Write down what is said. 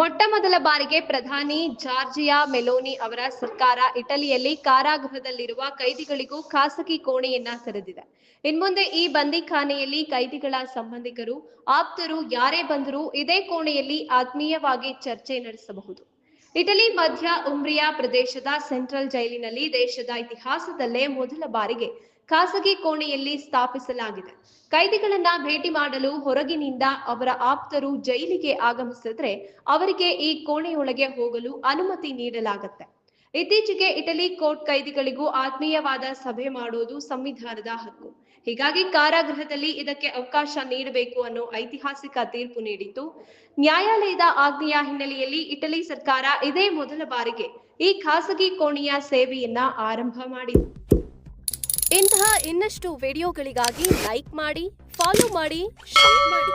ಮೊಟ್ಟ ಮೊದಲ ಬಾರಿಗೆ ಪ್ರಧಾನಿ ಜಾರ್ಜಿಯಾ ಮೆಲೋನಿ ಅವರ ಸರ್ಕಾರ ಇಟಲಿಯಲ್ಲಿ ಕಾರಾಗೃಹದಲ್ಲಿರುವ ಕೈದಿಗಳಿಗೂ ಖಾಸಗಿ ಕೋಣೆಯನ್ನ ತೆರೆದಿದೆ. ಇನ್ಮುಂದೆ ಈ ಬಂದಿಖಾನೆಯಲ್ಲಿ ಕೈದಿಗಳ ಸಂಬಂಧಿಕರು, ಆಪ್ತರು ಯಾರೇ ಬಂದರೂ ಇದೇ ಕೋಣೆಯಲ್ಲಿ ಆತ್ಮೀಯವಾಗಿ ಚರ್ಚೆ ನಡೆಸಬಹುದು. ಇಟಲಿ, ಮಧ್ಯ ಉಮ್ರಿಯಾ ಪ್ರದೇಶದ ಸೆಂಟ್ರಲ್ ಜೈಲಿನಲ್ಲಿ ದೇಶದ ಇತಿಹಾಸದಲ್ಲೇ ಮೊದಲ ಬಾರಿಗೆ ಖಾಸಗಿ ಕೋಣೆಯಲ್ಲಿ ಸ್ಥಾಪಿಸಲಾಗಿದೆ. ಕೈದಿಗಳನ್ನ ಭೇಟಿ ಮಾಡಲು ಹೊರಗಿನಿಂದ ಅವರ ಆಪ್ತರು ಜೈಲಿಗೆ ಆಗಮಿಸಿದ್ರೆ ಅವರಿಗೆ ಈ ಕೋಣೆಯೊಳಗೆ ಹೋಗಲು ಅನುಮತಿ ನೀಡಲಾಗುತ್ತೆ. ಇತ್ತೀಚೆಗೆ ಇಟಲಿ ಕೋರ್ಟ್ ಕೈದಿಗಳಿಗೂ ಆತ್ಮೀಯವಾದ ಸಭೆ ಮಾಡೋದು ಸಂವಿಧಾನದ ಹಕ್ಕು. ಹೀಗಾಗಿ ಕಾರಾಗೃಹದಲ್ಲಿ ಇದಕ್ಕೆ ಅವಕಾಶ ನೀಡಬೇಕು ಅನ್ನೋ ಐತಿಹಾಸಿಕ ತೀರ್ಪು ನೀಡಿತ್ತು ನ್ಯಾಯಾಲಯದ ಆಜ್ಞೆಯ ಹಿನ್ನೆಲೆಯಲ್ಲಿ ಇಟಲಿ ಸರ್ಕಾರ ಇದೇ ಮೊದಲ ಬಾರಿಗೆ ಈ ಖಾಸಗಿ ಕೋಣೆಯ ಸೇವೆಯನ್ನ ಆರಂಭ ಮಾಡಿದೆ. ಇಂತಹ ಇನ್ನಷ್ಟು ವಿಡಿಯೋಗಳಿಗಾಗಿ ಲೈಕ್ ಮಾಡಿ, ಫಾಲೋ ಮಾಡಿ, ಶೇರ್ ಮಾಡಿ.